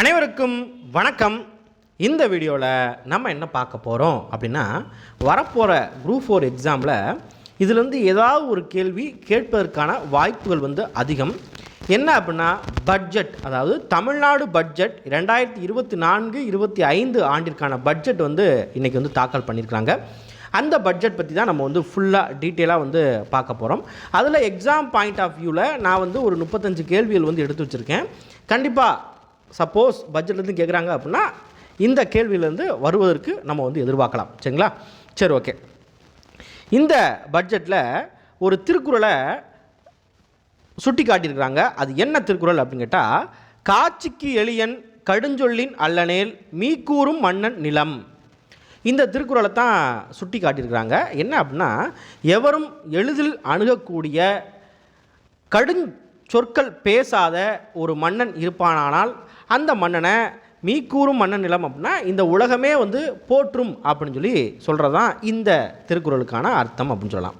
அனைவருக்கும் வணக்கம். இந்த வீடியோவில் நம்ம என்ன பார்க்க போகிறோம் அப்படின்னா வரப்போகிற குரூப் ஃபோர் எக்ஸாமில் இதுலேருந்து ஏதாவது ஒரு கேள்வி கேட்பதற்கான வாய்ப்புகள் வந்து அதிகம். என்ன அப்படின்னா பட்ஜெட் அதாவது தமிழ்நாடு பட்ஜெட் ரெண்டாயிரத்தி இருபத்தி நான்கு இருபத்தி ஐந்து ஆண்டிற்கான பட்ஜெட் வந்து இன்றைக்கி வந்து தாக்கல் பண்ணியிருக்காங்க அந்த பட்ஜெட் பற்றி தான் நம்ம வந்து ஃபுல்லாக டீட்டெயிலாக வந்து பார்க்க போகிறோம் அதில் எக்ஸாம் பாயிண்ட் ஆஃப் வியூவில் நான் வந்து ஒரு முப்பத்தஞ்சு கேள்விகள் வந்து எடுத்து வச்சுருக்கேன். கண்டிப்பாக சப்போஸ் பட்ஜெட்லேருந்து கேட்குறாங்க அப்படின்னா இந்த கேள்வியிலேருந்து வருவதற்கு நம்ம வந்து எதிர்பார்க்கலாம். சரிங்களா? சரி ஓகே இந்த பட்ஜெட்டில் ஒரு திருக்குறளை சுட்டி காட்டியிருக்கிறாங்க அது என்ன திருக்குறள் அப்படின்னு கேட்டால் காட்சிக்கு எளியன் கடுஞ்சொல்லின் அல்லனேல் மீக்கூறும் மன்னன் நிலம். இந்த திருக்குறளை தான் சுட்டி காட்டியிருக்கிறாங்க என்ன அப்படின்னா எவரும் எளிதில் அணுகக்கூடிய கடுஞ் சொற்கள் பேசாத ஒரு மன்னன் இருப்பானானால் அந்த மன்னனை மீக்கூறும் மன்னன் நிலம் அப்படின்னா இந்த உலகமே வந்து போற்றும் அப்படின்னு சொல்லி சொல்கிறது தான் இந்த திருக்குறளுக்கான அர்த்தம் அப்படின்னு சொல்லலாம்.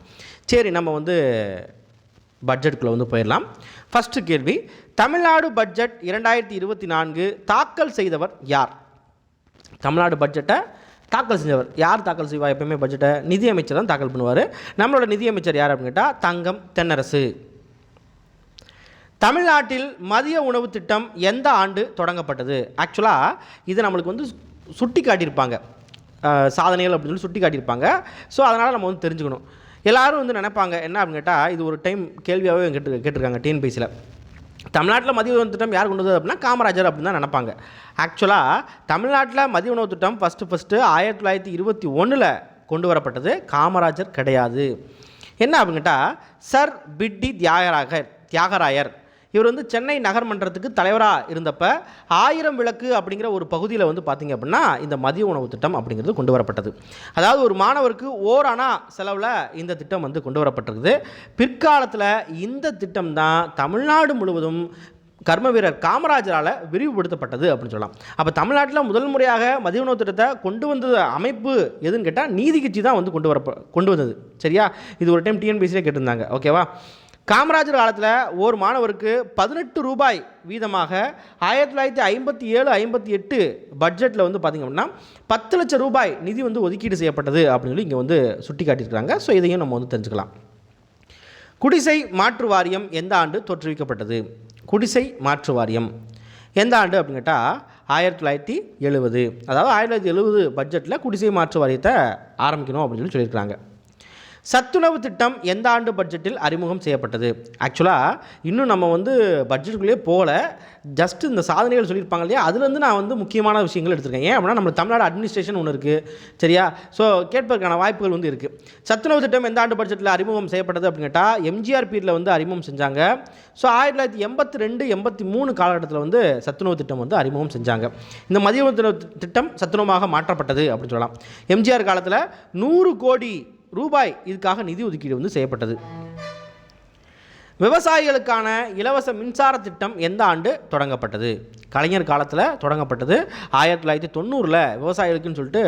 சரி நம்ம வந்து பட்ஜெட்டுக்குள்ளே வந்து போயிடலாம். ஃபஸ்ட்டு கேள்வி தமிழ்நாடு பட்ஜெட் இரண்டாயிரத்தி இருபத்தி நான்கு தாக்கல் செய்தவர் யார்? தமிழ்நாடு பட்ஜெட்டை தாக்கல் செஞ்சவர். யார் தாக்கல் செய்வா? எப்பயுமே பட்ஜெட்டை நிதியமைச்சர் தான் தாக்கல் பண்ணுவார். நம்மளோட நிதியமைச்சர் யார் அப்படின்னு கேட்டால் தங்கம் தென்னரசு. தமிழ்நாட்டில் மதிய உணவு திட்டம் எந்த ஆண்டு தொடங்கப்பட்டது? ஆக்சுவலாக இது நம்மளுக்கு வந்து சுட்டி காட்டியிருப்பாங்க. சாதனைகள் அப்படின்னு சொல்லி சுட்டி காட்டியிருப்பாங்க. ஸோ அதனால் நம்ம வந்து தெரிஞ்சுக்கணும். எல்லாரும் வந்து நினைப்பாங்க என்ன அப்படின்னு கேட்டால் இது ஒரு டைம் கேள்வியாகவே கேட்டு கேட்டிருக்காங்க டிஎன்பிசியில் தமிழ்நாட்டில் மதிய உணவு திட்டம் யார் கொண்டு வந்தது அப்படின்னா காமராஜர் அப்படின்னு தான் நினைப்பாங்க. ஆக்சுவலாக தமிழ்நாட்டில் மதிய உணவு திட்டம் ஃபஸ்ட்டு ஃபஸ்ட்டு ஆயிரத்தி தொள்ளாயிரத்தி இருபத்தி ஒன்றில் கொண்டு வரப்பட்டது காமராஜர் கிடையாது. என்ன அப்படின்னு கேட்டால் சர் பிட்டி தியாகராகர் தியாகராயர். இவர் வந்து சென்னை நகர்மன்றத்துக்கு தலைவராக இருந்தப்ப ஆயிரம் விளக்கு அப்படிங்கிற ஒரு பகுதியில் வந்து பார்த்திங்க அப்படின்னா இந்த மதிய உணவு திட்டம் அப்படிங்கிறது கொண்டு வரப்பட்டது. அதாவது ஒரு மாணவருக்கு ஓரானா செலவில் இந்த திட்டம் வந்து கொண்டு வரப்பட்டிருக்குது. பிற்காலத்தில் இந்த திட்டம் தான் தமிழ்நாடு முழுவதும் கர்ம வீரர் காமராஜரால் விரிவுபடுத்தப்பட்டது அப்படின்னு சொல்லலாம். அப்போ தமிழ்நாட்டில் முதல் முறையாக மதிய உணவு திட்டத்தை கொண்டு வந்தது அமைப்பு எதுன்னு கேட்டால் நீதி கட்சி தான் வந்து கொண்டு வர கொண்டு வந்தது. சரியா? இது ஒரு டைம் டிஎன்பிசிலே கேட்டிருந்தாங்க. ஓகேவா காமராஜர் காலத்தில் ஒரு மாணவருக்கு பதினெட்டு ரூபாய் வீதமாக ஆயிரத்தி தொள்ளாயிரத்தி ஐம்பத்தி ஏழு ஐம்பத்தி எட்டு பட்ஜெட்டில் வந்து பார்த்திங்க அப்படின்னா பத்து லட்சம் ரூபாய் நிதி வந்து ஒதுக்கீடு செய்யப்பட்டது அப்படின்னு சொல்லி இங்கே வந்து சுட்டி காட்டியிருக்கிறாங்க ஸோ இதையும் நம்ம வந்து தெரிஞ்சுக்கலாம். குடிசை மாற்று வாரியம் எந்த ஆண்டு தோற்றுவிக்கப்பட்டது? குடிசை மாற்று வாரியம் எந்த ஆண்டு அப்படின்னு கேட்டால் ஆயிரத்தி தொள்ளாயிரத்தி எழுபது. அதாவது ஆயிரத்தி தொள்ளாயிரத்தி எழுபது பட்ஜெட்டில் குடிசை மாற்று வாரியத்தை ஆரம்பிக்கணும் அப்படின்னு சொல்லி சொல்லியிருக்கிறாங்க. சத்துணவு திட்டம் எந்த ஆண்டு பட்ஜெட்டில் அறிமுகம் செய்யப்பட்டது? ஆக்சுவலாக இன்னும் நம்ம வந்து பட்ஜெட்டுக்குள்ளேயே போகல. ஜஸ்ட் இந்த சாதனைகள் சொல்லியிருப்பாங்க இல்லையா? அதுலேருந்து நான் வந்து முக்கியமான விஷயங்கள் எடுத்திருக்கேன். ஏன் அப்படின்னா நம்ம தமிழ்நாடு அட்மினிஸ்ட்ரேஷன் ஒன்று இருக்குது சரியா? ஸோ கேட்பதற்கான வாய்ப்புகள் வந்து இருக்குது சத்துணவு திட்டம் எந்த ஆண்டு பட்ஜெட்டில் அறிமுகம் செய்யப்பட்டது அப்படின்னு கேட்டால் எம்ஜிஆர் பீரியடில் வந்து அறிமுகம் செஞ்சாங்க. ஸோ ஆயிரத்தி தொள்ளாயிரத்தி எண்பத்தி ரெண்டு எண்பத்தி மூணு காலகட்டத்தில் வந்து சத்துணவு திட்டம் வந்து அறிமுகம் செஞ்சாங்க. இந்த மதிய உணவு திட்டம் சத்துணவாக மாற்றப்பட்டது அப்படின்னு சொல்லலாம். எம்ஜிஆர் காலத்தில் நூறு கோடி ரூபாய் இதுக்காக நிதி ஒதுக்கீடு வந்து செய்யப்பட்டது. விவசாயிகளுக்கான இலவச மின்சார திட்டம் எந்த ஆண்டு தொடங்கப்பட்டது? கலைஞர் காலத்தில் தொடங்கப்பட்டது. ஆயிரத்தி தொள்ளாயிரத்தி தொண்ணூறில் விவசாயிகளுக்குன்னு சொல்லிட்டு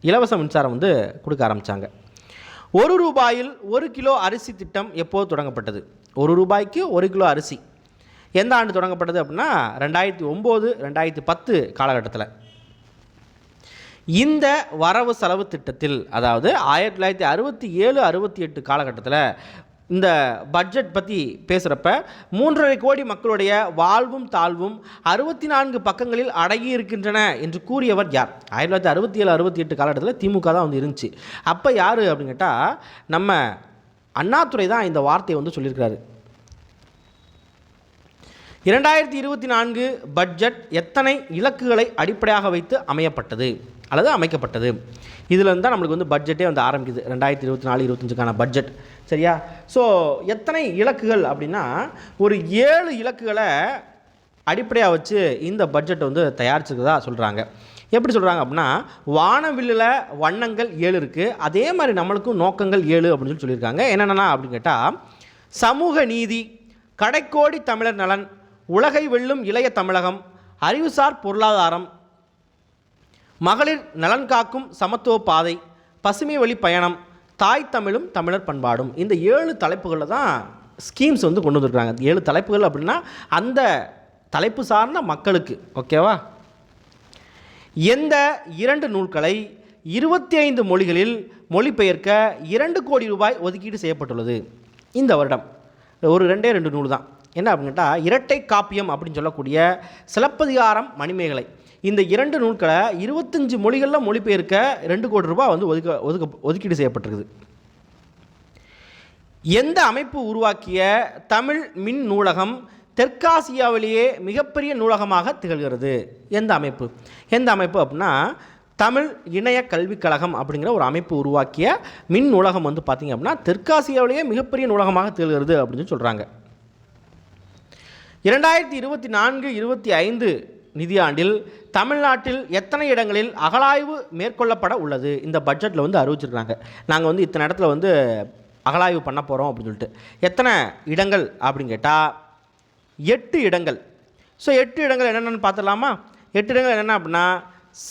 இலவச மின்சாரம் வந்து கொடுக்க ஆரம்பித்தாங்க ஒரு ரூபாயில் ஒரு கிலோ அரிசி திட்டம் எப்போது தொடங்கப்பட்டது? ஒரு ரூபாய்க்கு ஒரு கிலோ அரிசி. எந்த ஆண்டு தொடங்கப்பட்டது அப்படின்னா ரெண்டாயிரத்தி ஒம்பது ரெண்டாயிரத்தி பத்து காலகட்டத்தில். இந்த வரவு செலவு திட்டத்தில் அதாவது ஆயிரத்தி தொள்ளாயிரத்தி அறுபத்தி ஏழு அறுபத்தி எட்டு காலகட்டத்தில் இந்த பட்ஜெட் பற்றி பேசுகிறப்ப மூன்றரை கோடி மக்களுடைய வாழ்வும் தாழ்வும் அறுபத்தி நான்கு பக்கங்களில் அடங்கி இருக்கின்றன என்று கூறியவர் யார்? ஆயிரத்தி தொள்ளாயிரத்தி அறுபத்தி ஏழு அறுபத்தி எட்டு காலகட்டத்தில் திமுக தான் வந்து இருந்துச்சு. அப்போ யார் அப்படின்னு கேட்டால் நம்ம அண்ணாதுரை தான் இந்த வார்த்தையை வந்து சொல்லியிருக்கிறாரு. இரண்டாயிரத்தி இருபத்தி நான்கு பட்ஜெட் எத்தனை இலக்குகளை அடிப்படையாக வைத்து அமையப்பட்டது? அல்லது அமைக்கப்பட்டது? இதில் தான் நம்மளுக்கு வந்து பட்ஜெட்டே வந்து ஆரம்பிக்குது. ரெண்டாயிரத்தி இருபத்தி நாலு இருபத்தஞ்சுக்கான பட்ஜெட் சரியா? ஸோ எத்தனை இலக்குகள் அப்படின்னா ஒரு ஏழு இலக்குகளை அடிப்படையாக வச்சு இந்த பட்ஜெட் வந்து தயாரிச்சிருக்கிறதா சொல்கிறாங்க எப்படி சொல்கிறாங்க அப்படின்னா வானவில்லில் வண்ணங்கள் ஏழு இருக்குது அதே மாதிரி நம்மளுக்கும் நோக்கங்கள் ஏழு அப்படின்னு சொல்லி சொல்லியிருக்காங்க. என்னென்னா அப்படின்னு கேட்டால் சமூக நீதி கடைக்கோடி தமிழர் நலன் உலகை வெல்லும் இளைய தமிழகம் அறிவுசார் பொருளாதாரம் மகளிர் நலன் காக்கும் சமத்துவ பாதை பசுமை வழி பயணம் தாய் தமிழும் தமிழர் பண்பாடும். இந்த ஏழு தலைப்புகளில் தான் ஸ்கீம்ஸ் வந்து கொண்டு வந்திருக்காங்க. ஏழு தலைப்புகள் அப்படின்னா அந்த தலைப்பு சார்ந்த மக்களுக்கு ஓகேவா எந்த இரண்டு நூல்களை இருபத்தி ஐந்து மொழிகளில் மொழிபெயர்க்க இரண்டு கோடி ரூபாய் ஒதுக்கீடு செய்யப்பட்டுள்ளது? இந்த வருடம். ஒரு ரெண்டே ரெண்டு நூல் தான். என்ன அப்படின்னு கேட்டால் இரட்டை காப்பியம் அப்படின்னு சொல்லக்கூடிய சிலப்பதிகாரம் மணிமேகலை. இந்த இரண்டு நூல்களை இருபத்தஞ்சு மொழிகளில் மொழிபெயர்க்க ரெண்டு கோடி ரூபாய் வந்து ஒதுக்க ஒதுக்க ஒதுக்கீடு செய்யப்பட்டிருக்குது. எந்த அமைப்பு உருவாக்கிய தமிழ் மின் நூலகம் தெற்காசியாவிலேயே மிகப்பெரிய நூலகமாக திகழ்கிறது? எந்த அமைப்பு? எந்த அமைப்பு அப்படின்னா தமிழ் இணைய கல்விக் கழகம் அப்படிங்கிற ஒரு அமைப்பு உருவாக்கிய மின் நூலகம் வந்து பார்த்திங்க அப்படின்னா தெற்காசியாவிலேயே மிகப்பெரிய நூலகமாக திகழ்கிறது அப்படின்னு சொல்லி சொல்கிறாங்க இரண்டாயிரத்தி இருபத்தி நான்கு இருபத்தி ஐந்து நிதியாண்டில் தமிழ்நாட்டில் எத்தனை இடங்களில் அகழாய்வு மேற்கொள்ளப்பட உள்ளது? இந்த பட்ஜெட்டில் வந்து அறிவிச்சிருக்காங்க. நாங்கள் வந்து இத்தனை இடத்துல வந்து அகழாய்வு பண்ண போகிறோம் அப்படின்னு சொல்லிட்டு. எத்தனை இடங்கள் அப்படின்னு கேட்டால் எட்டு இடங்கள். ஸோ எட்டு இடங்கள் என்னென்னு பார்த்துடலாமா? எட்டு இடங்கள் என்னென்ன அப்படின்னா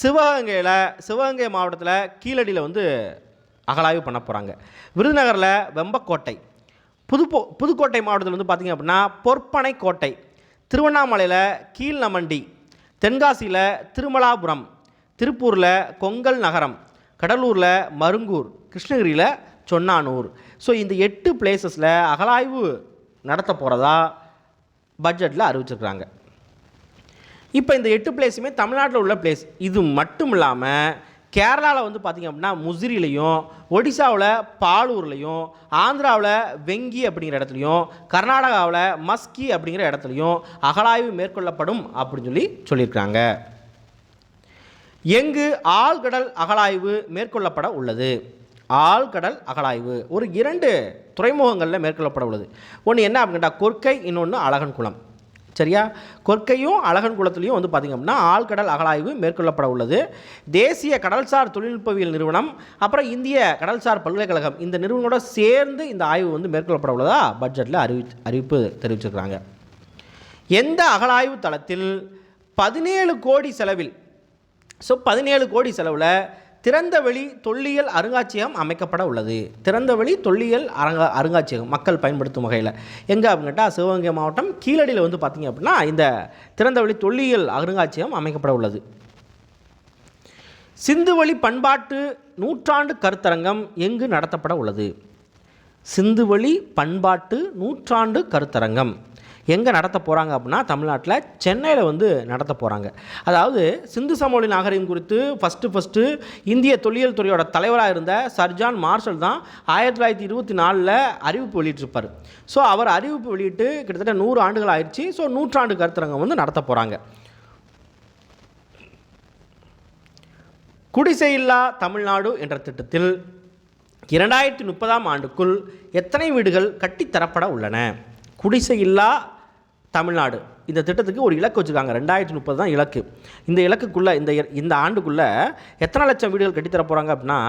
சிவகங்கையில் சிவகங்கை மாவட்டத்தில் கீழடியில் வந்து அகழாய்வு பண்ண போகிறாங்க விருதுநகரில் வெம்பக்கோட்டை. புதுப்போ புதுக்கோட்டை மாவட்டத்தில் வந்து பார்த்திங்க அப்படின்னா பொற்பனை கோட்டை. திருவண்ணாமலையில் கீழ்நமண்டி தென்காசியில் திருமலாபுரம் திருப்பூரில் கொங்கல் நகரம் கடலூரில் மருங்கூர் கிருஷ்ணகிரியில் சொன்னானூர். ஸோ இந்த எட்டு பிளேசஸில் அகலாய்வு நடத்த போகிறதா பட்ஜெட்டில் அறிவிச்சிருக்கிறாங்க. இப்போ இந்த எட்டு பிளேஸுமே தமிழ்நாட்டில் உள்ள பிளேஸ் இது மட்டும் இல்லாமல் கேரளாவில் வந்து பார்த்திங்க அப்படின்னா முசிறிலையும் ஒடிசாவில் பாலூர்லையும் ஆந்திராவில் வெங்கி அப்படிங்கிற இடத்துலையும் கர்நாடகாவில் மஸ்கி அப்படிங்கிற இடத்துலையும் அகலாய்வு மேற்கொள்ளப்படும் அப்படின்னு சொல்லி சொல்லியிருக்காங்க எங்கு ஆழ்கடல் அகலாய்வு மேற்கொள்ளப்பட உள்ளது? ஆழ்கடல் அகலாய்வு. ஒரு இரண்டு துறைமுகங்களில் மேற்கொள்ளப்பட உள்ளது. ஒன்று என்ன அப்படின்னா கொற்கை இன்னொன்று அழகன்குளம். சரியா? கொற்கையும் அழகன் குளத்துலையும் வந்து பார்த்திங்க அப்படின்னா ஆழ்கடல் அகழாய்வு மேற்கொள்ளப்பட உள்ளது. தேசிய கடல்சார் தொழில்நுட்பவியல் நிறுவனம் அப்புறம் இந்திய கடல்சார் பல்கலைக்கழகம் இந்த நிறுவனங்களோட சேர்ந்து இந்த ஆய்வு வந்து மேற்கொள்ளப்பட உள்ளதா? பட்ஜெட்டில் அறிவி அறிவிப்பு தெரிவிச்சிருக்கிறாங்க. எந்த அகழாய்வு தளத்தில் பதினேழு கோடி செலவில் ஸோ பதினேழு கோடி செலவில் திறந்தவெளி தொல்லியல் அருங்காட்சியகம் அமைக்கப்பட உள்ளது. திறந்தவெளி தொல்லியல் அரங்க அருங்காட்சியகம் மக்கள் பயன்படுத்தும் வகையில். எங்கே அப்படின்னு கேட்டால் சிவகங்கை மாவட்டம் கீழடியில் வந்து பார்த்திங்க அப்படின்னா இந்த திறந்தவெளி தொல்லியல் அருங்காட்சியகம் அமைக்கப்பட உள்ளது. சிந்துவெளி பண்பாட்டு நூற்றாண்டு கருத்தரங்கம் எங்கு நடத்தப்பட உள்ளது? சிந்துவெளி பண்பாட்டு நூற்றாண்டு கருத்தரங்கம். எங்கே நடத்த போகிறாங்க அப்படின்னா தமிழ்நாட்டில் சென்னையில் வந்து நடத்த போகிறாங்க அதாவது சிந்து சமவெளி நாகரிகம் குறித்து ஃபஸ்ட்டு ஃபஸ்ட்டு இந்திய தொல்லியல் துறையோட தலைவராக இருந்த சர்ஜான் மார்ஷல் தான் ஆயிரத்தி தொள்ளாயிரத்தி இருபத்தி நாலில் அறிவிப்பு வெளியிட்டிருப்பார். ஸோ அவர் அறிவிப்பு வெளியிட்டு கிட்டத்தட்ட நூறு ஆண்டுகள் ஆயிடுச்சு. ஸோ நூற்றாண்டு கருத்தரங்கம் வந்து நடத்த போகிறாங்க குடிசையில்லா தமிழ்நாடு என்ற திட்டத்தில் இரண்டாயிரத்தி முப்பதாம் ஆண்டுக்குள் எத்தனை வீடுகள் கட்டித்தரப்பட உள்ளன? குடிசையில்லா தமிழ்நாடு. இந்த திட்டத்துக்கு ஒரு இலக்கு வச்சுருக்காங்க. ரெண்டாயிரத்தி முப்பது தான் இலக்கு. இந்த இலக்குக்குள்ளே இந்த இந்த ஆண்டுக்குள்ளே எத்தனை லட்சம் வீடுகள் கட்டித்தர போகிறாங்க அப்படின்னா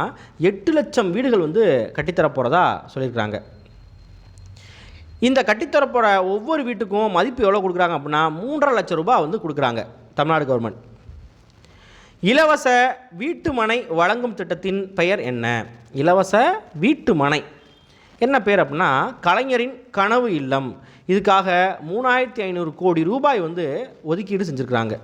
எட்டு லட்சம் வீடுகள் வந்து கட்டித்தர போகிறதா சொல்லியிருக்கிறாங்க. இந்த கட்டித்தர போகிற ஒவ்வொரு வீட்டுக்கும் மதிப்பு எவ்வளோ கொடுக்குறாங்க அப்படின்னா மூன்றரை லட்சம் ரூபாய் வந்து கொடுக்குறாங்க தமிழ்நாடு கவர்மெண்ட் இலவச வீட்டு மனை வழங்கும் திட்டத்தின் பெயர் என்ன? இலவச வீட்டு மனை என்ன பேர் அப்படின்னா கலைஞரின் கனவு இல்லம். இதுக்காக மூணாயிரத்தி ஐநூறு கோடி ரூபாய் வந்து ஒதுக்கீடு செஞ்சுருக்கிறாங்க.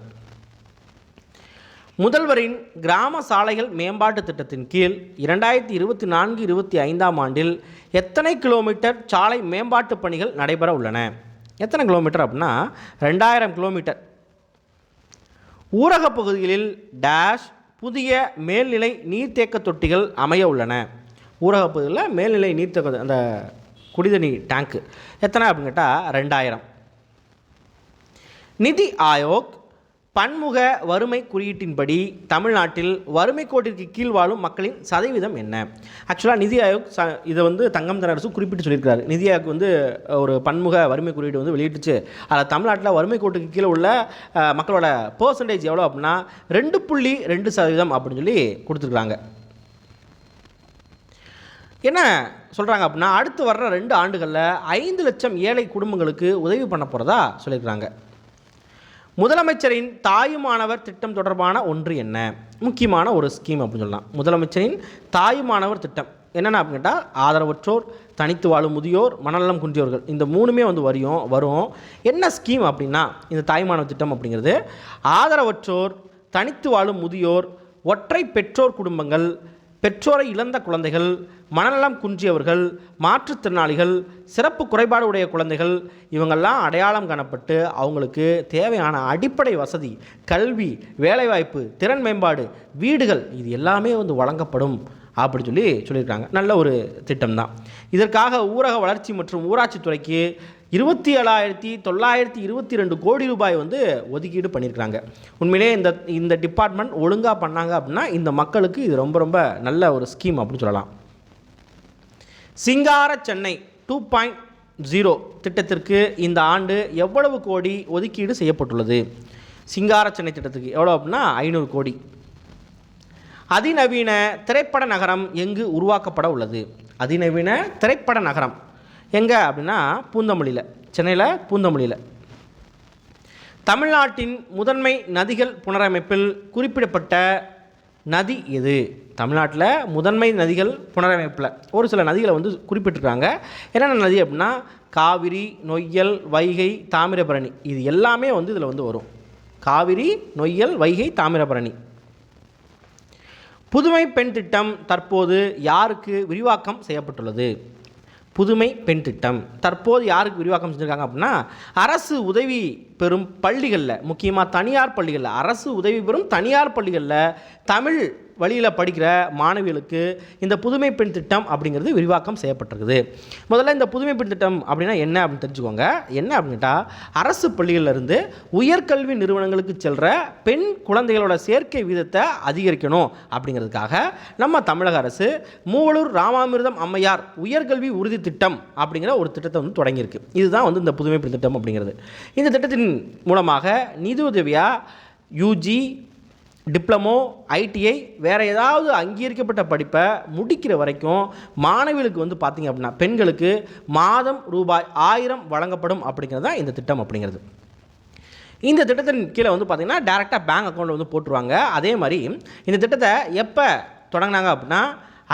முதல்வரின் கிராம சாலைகள் மேம்பாட்டு திட்டத்தின் கீழ் இரண்டாயிரத்தி இருபத்தி நான்கு இருபத்தி ஐந்தாம் ஆண்டில் எத்தனை கிலோமீட்டர் சாலை மேம்பாட்டு பணிகள் நடைபெற உள்ளன? எத்தனை கிலோமீட்டர் அப்படின்னா ரெண்டாயிரம் கிலோமீட்டர். ஊரகப் பகுதிகளில் டேஷ் புதிய மேல்நிலை நீர்த்தேக்க தொட்டிகள் அமைய உள்ளன. ஊரகப் பகுதியில் மேல்நிலை நீர்த்தேக்க அந்த குடிதண்ணி டேங்க்கு எத்தனை அப்படின்னு கேட்டால் ரெண்டாயிரம். நிதி ஆயோக் பன்முக வறுமை குறியீட்டின்படி தமிழ்நாட்டில் வறுமை கோட்டிற்கு கீழ் வாழும் மக்களின் சதவீதம் என்ன? ஆக்சுவலாக நிதி ஆயோக் ச இதை வந்து தங்கம் தென்னரசு குறிப்பிட்டு சொல்லியிருக்காரு. நிதி ஆயோக் வந்து ஒரு பன்முக வறுமை குறியீடு வந்து வெளியிட்டுச்சு. அதில் தமிழ்நாட்டில் வறுமை கோட்டுக்கு கீழே உள்ள மக்களோட பர்சன்டேஜ் எவ்வளோ அப்படின்னா ரெண்டு புள்ளி ரெண்டு சதவீதம் அப்படின்னு சொல்லி கொடுத்துருக்குறாங்க. என்ன சொல்கிறாங்க அப்படின்னா அடுத்து வர்ற ரெண்டு ஆண்டுகளில் ஐந்து லட்சம் ஏழை குடும்பங்களுக்கு உதவி பண்ண போகிறதா சொல்லியிருக்கிறாங்க. முதலமைச்சரின் தாயுமானவர் திட்டம் தொடர்பான ஒன்று என்ன? முக்கியமான ஒரு ஸ்கீம் அப்படின்னு சொல்லலாம். முதலமைச்சரின் தாயுமானவர் திட்டம். என்னென்ன அப்படின்னு கேட்டால் ஆதரவற்றோர் தனித்து வாழும் முதியோர் மனநலம் குன்றியோர்கள் இந்த மூணுமே வந்து வரியும் வரும். என்ன ஸ்கீம் அப்படின்னா இந்த தாய்மானவர் திட்டம் அப்படிங்கிறது ஆதரவற்றோர் தனித்து வாழும் முதியோர் ஒற்றை பெற்றோர் குடும்பங்கள் பெற்றோரை இழந்த குழந்தைகள் மனநலம் குன்றியவர்கள் மாற்றுத்திறனாளிகள் சிறப்பு குறைபாடு உடைய குழந்தைகள் இவங்கெல்லாம் அடையாளம் காணப்பட்டு அவங்களுக்கு தேவையான அடிப்படை வசதி கல்வி வேலைவாய்ப்பு திறன் மேம்பாடு வீடுகள் இது எல்லாமே வந்து வழங்கப்படும் அப்படி சொல்லி சொல்லியிருக்காங்க. நல்ல ஒரு திட்டம் தான் இதற்காக ஊரக வளர்ச்சி மற்றும் ஊராட்சித்துறைக்கு இருபத்தி ஏழாயிரத்தி தொள்ளாயிரத்தி இருபத்தி ரெண்டு கோடி ரூபாய் வந்து ஒதுக்கீடு பண்ணியிருக்கிறாங்க. உண்மையிலே இந்த இந்த டிபார்ட்மெண்ட் ஒழுங்காக பண்ணாங்க அப்படின்னா இந்த மக்களுக்கு இது ரொம்ப ரொம்ப நல்ல ஒரு ஸ்கீம் அப்படின்னு சொல்லலாம். சிங்கார சென்னை டூ பாயிண்ட் ஜீரோ திட்டத்திற்கு இந்த ஆண்டு எவ்வளவு கோடி ஒதுக்கீடு செய்யப்பட்டுள்ளது? சிங்கார சென்னை திட்டத்துக்கு எவ்வளோ அப்படின்னா ஐநூறு கோடி. அதிநவீன திரைப்பட நகரம் எங்கு உருவாக்கப்பட உள்ளது? அதிநவீன திரைப்பட நகரம் எங்கே அப்படின்னா பூந்தமல்லியில் சென்னையில் பூந்தமல்லியில். தமிழ்நாட்டின் முதன்மை நதிகள் புனரமைப்பில் குறிப்பிடப்பட்ட நதி எது? தமிழ்நாட்டில் முதன்மை நதிகள் புனரமைப்பில் ஒரு சில நதிகளை வந்து குறிப்பிட்டிருக்காங்க. என்னென்ன நதி அப்படின்னா காவிரி நொய்யல் வைகை தாமிரபரணி. இது எல்லாமே வந்து இதில் வந்து வரும். காவிரி நொய்யல் வைகை தாமிரபரணி. புதுமை பெண் திட்டம் தற்போது யாருக்கு விரிவாக்கம் செய்யப்பட்டுள்ளது? புதுமை பெண் திட்டம். தற்போது யாருக்கு விரிவாக்கம் செஞ்சுருக்காங்க அப்படின்னா அரசு உதவி பெறும் பள்ளிகளில் முக்கியமாக தனியார் பள்ளிகளில் அரசு உதவி பெறும் தனியார் பள்ளிகளில் தமிழ் வழியில் படிக்கிற மாணவிகளுக்கு இந்த புதுமை பெண் திட்டம் அப்படிங்கிறது விரிவாக்கம் செய்யப்பட்டிருக்குது. முதல்ல இந்த புதுமை பெண் திட்டம் அப்படின்னா என்ன அப்படின்னு தெரிஞ்சுக்கோங்க. என்ன அப்படின்ட்டா அரசு பள்ளிகளில் இருந்து உயர்கல்வி நிறுவனங்களுக்கு செல்கிற பெண் குழந்தைகளோட சேர்க்கை வீதத்தை அதிகரிக்கணும் அப்படிங்கிறதுக்காக நம்ம தமிழக அரசு மூவலூர் ராமாமிர்தம் அம்மையார் உயர்கல்வி உறுதி திட்டம் அப்படிங்கிற ஒரு திட்டத்தை வந்து தொடங்கியிருக்கு. இதுதான் வந்து இந்த புதுமை பெண் திட்டம் அப்படிங்கிறது. இந்த திட்டத்தின் மூலமாக நிதியுதவியாக யூஜி டிப்ளமோ ஐடிஐ வேறு ஏதாவது அங்கீகரிக்கப்பட்ட படிப்பை முடிக்கிற வரைக்கும் மாணவிகளுக்கு வந்து பார்த்திங்க அப்படின்னா பெண்களுக்கு மாதம் ரூபாய் ஆயிரம் வழங்கப்படும் அப்படிங்கிறது தான் இந்த திட்டம் அப்படிங்கிறது. இந்த திட்டத்தின் கீழே வந்து பார்த்திங்கன்னா டேரெக்டாக பேங்க் அக்கௌண்ட்டில் வந்து போட்டுருவாங்க. அதே மாதிரி இந்த திட்டத்தை எப்போ தொடங்கினாங்க அப்படின்னா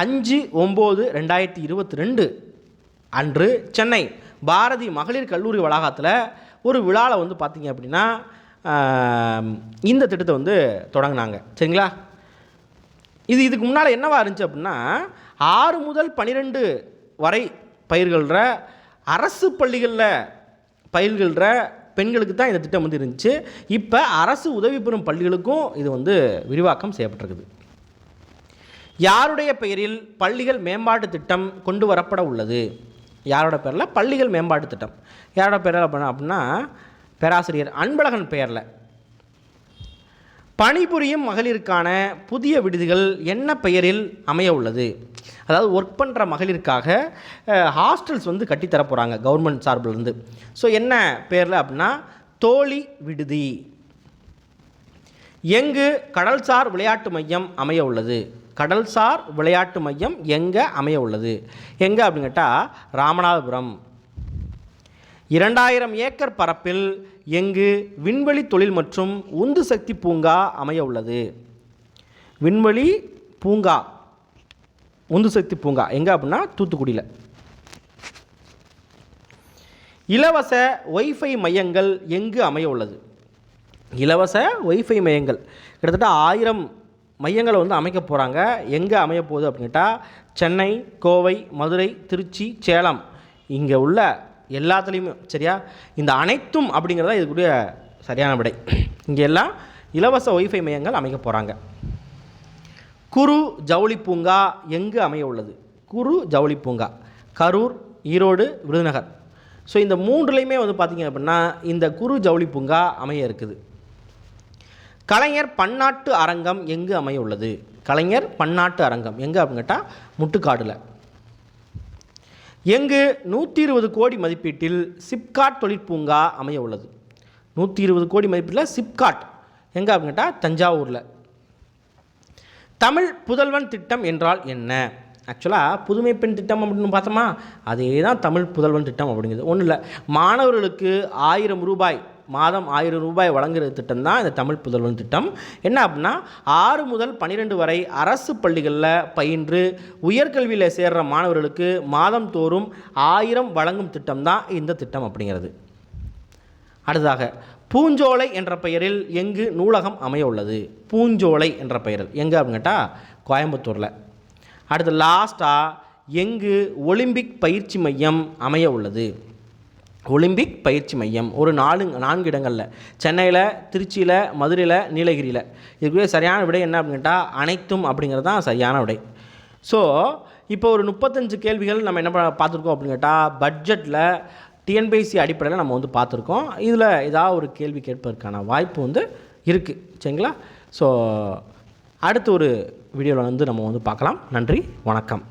அஞ்சு ஒம்பது ரெண்டாயிரத்தி இருபத்தி ரெண்டு அன்று சென்னை பாரதி மகளிர் கல்லூரி வளாகத்தில் ஒரு விழாவில் வந்து பார்த்திங்க அப்படின்னா இந்த திட்டத்தை வந்து தொடங்கினாங்க. சரிங்களா? இது இதுக்கு முன்னால் என்னவா இருந்துச்சு அப்படின்னா ஆறு முதல் பன்னிரெண்டு வரை பயிர்கள அரசு பள்ளிகளில் பயிர்கின்ற பெண்களுக்கு தான் இந்த திட்டம் வந்து இருந்துச்சு. இப்போ அரசு உதவி பெறும் பள்ளிகளுக்கும் இது வந்து விரிவாக்கம் செய்யப்பட்டிருக்குது. யாருடைய பெயரில் பள்ளிகள் மேம்பாட்டு திட்டம் கொண்டு வரப்பட உள்ளது? யாரோட பேரில்? பள்ளிகள் மேம்பாட்டு திட்டம். யாரோட பேரில் அப்படின்னா அப்படின்னா பேராசிரியர் அன்பழகன் பெயரில் பணிபுரியும் மகளிருக்கான புதிய விடுதிகள் என்ன பெயரில் அமைய உள்ளது? அதாவது ஒர்க் பண்ணுற மகளிருக்காக ஹாஸ்டல்ஸ் வந்து கட்டித்தர போகிறாங்க கவர்மெண்ட் சார்பில் இருந்து ஸோ என்ன பேரில் அப்படின்னா தோழி விடுதி. எங்கு கடல்சார் விளையாட்டு மையம் அமைய உள்ளது? கடல்சார் விளையாட்டு மையம் எங்கே அமைய உள்ளது எங்கே அப்படின்னு கேட்டால் ராமநாதபுரம். இரண்டாயிரம் ஏக்கர் பரப்பில் எங்கு விண்வெளி தொழில் மற்றும் உந்து சக்தி பூங்கா அமைய உள்ளது விண்வெளி பூங்கா உந்து சக்தி பூங்கா. எங்கே அப்படின்னா தூத்துக்குடியில். இலவச ஒய்ஃபை மையங்கள் எங்கு அமைய உள்ளது இலவச ஒய்ஃபை மையங்கள். கிட்டத்தட்ட ஆயிரம் மையங்களை வந்து அமைக்க போகிறாங்க எங்கே அமைய போகுது அப்படின்ட்டா சென்னை கோவை மதுரை திருச்சி சேலம். இங்கே உள்ள எல்லாத்துலேயுமே சரியா? இந்த அனைத்தும் அப்படிங்கிறதா இதுக்குரிய சரியான விடை. இங்கே எல்லாம் இலவச ஒய்ஃபை மையங்கள் அமைக்க போகிறாங்க குரு ஜவுளி பூங்கா எங்கு அமைய உள்ளது? குரு ஜவுளி பூங்கா. கரூர் ஈரோடு விருதுநகர். ஸோ இந்த மூன்றுலையுமே வந்து பார்த்திங்க அப்படின்னா இந்த குரு ஜவுளி பூங்கா அமைய இருக்குது. கலைஞர் பன்னாட்டு அரங்கம் எங்கு அமைய உள்ளது கலைஞர் பன்னாட்டு அரங்கம். எங்கே அப்படின்னு கேட்டால் முட்டுக்காடில். எங்கு நூற்றி இருபது கோடி மதிப்பீட்டில் சிப்காட் தொழிற்பூங்கா அமைய உள்ளது நூற்றி இருபது கோடி மதிப்பீட்டில் சிப்காட். எங்கே அப்படின்னு கேட்டால் தஞ்சாவூரில். தமிழ் புதல்வன் திட்டம் என்றால் என்ன? ஆக்சுவலாக புதுமை பெண் திட்டம் அப்படின்னு பார்த்தோமா? அதே தான் தமிழ் புதல்வன் திட்டம் அப்படிங்கிறது ஒன்றும் இல்லை மாணவர்களுக்கு ஆயிரம் ரூபாய் மாதம் ஆயிரம் ரூபாய் வழங்குற திட்டம் தான் இந்த தமிழ் புதல்வன் திட்டம். என்ன அப்படின்னா ஆறு முதல் பன்னிரெண்டு வரை அரசு பள்ளிகளில் பயின்று உயர்கல்வியில் சேர்கிற மாணவர்களுக்கு மாதம் தோறும் ஆயிரம் வழங்கும் திட்டம் தான் இந்த திட்டம் அப்படிங்கிறது. அடுத்ததாக பூஞ்சோலை என்ற பெயரில் எங்கு நூலகம் அமைய உள்ளது? பூஞ்சோலை என்ற பெயரில். எங்கே அப்படின்னு கேட்டால் கோயம்புத்தூரில். அடுத்து லாஸ்ட்டாக எங்கு ஒலிம்பிக் பயிற்சி மையம் அமைய உள்ளது? ஒலிம்பிக் பயிற்சி மையம் ஒரு நாலு நான்கு இடங்களில். சென்னையில் திருச்சியில் மதுரையில் நீலகிரியில். இதுக்குரிய சரியான விடை என்ன அப்படின்னு கேட்டால் அனைத்தும் அப்படிங்கிறது தான் சரியான விடை. ஸோ இப்போ ஒரு முப்பத்தஞ்சு கேள்விகள் நம்ம என்ன பார்த்துருக்கோம் அப்படின்னு கேட்டால் பட்ஜெட்டில் டிஎன்பிஎஸ்சி அடிப்படையில் நம்ம வந்து பார்த்துருக்கோம். இதில் ஏதாவது ஒரு கேள்வி கேட்பதற்கான வாய்ப்பு வந்து இருக்குது சரிங்களா? ஸோ அடுத்த ஒரு வீடியோவில் வந்து நம்ம வந்து பார்க்கலாம். நன்றி வணக்கம்.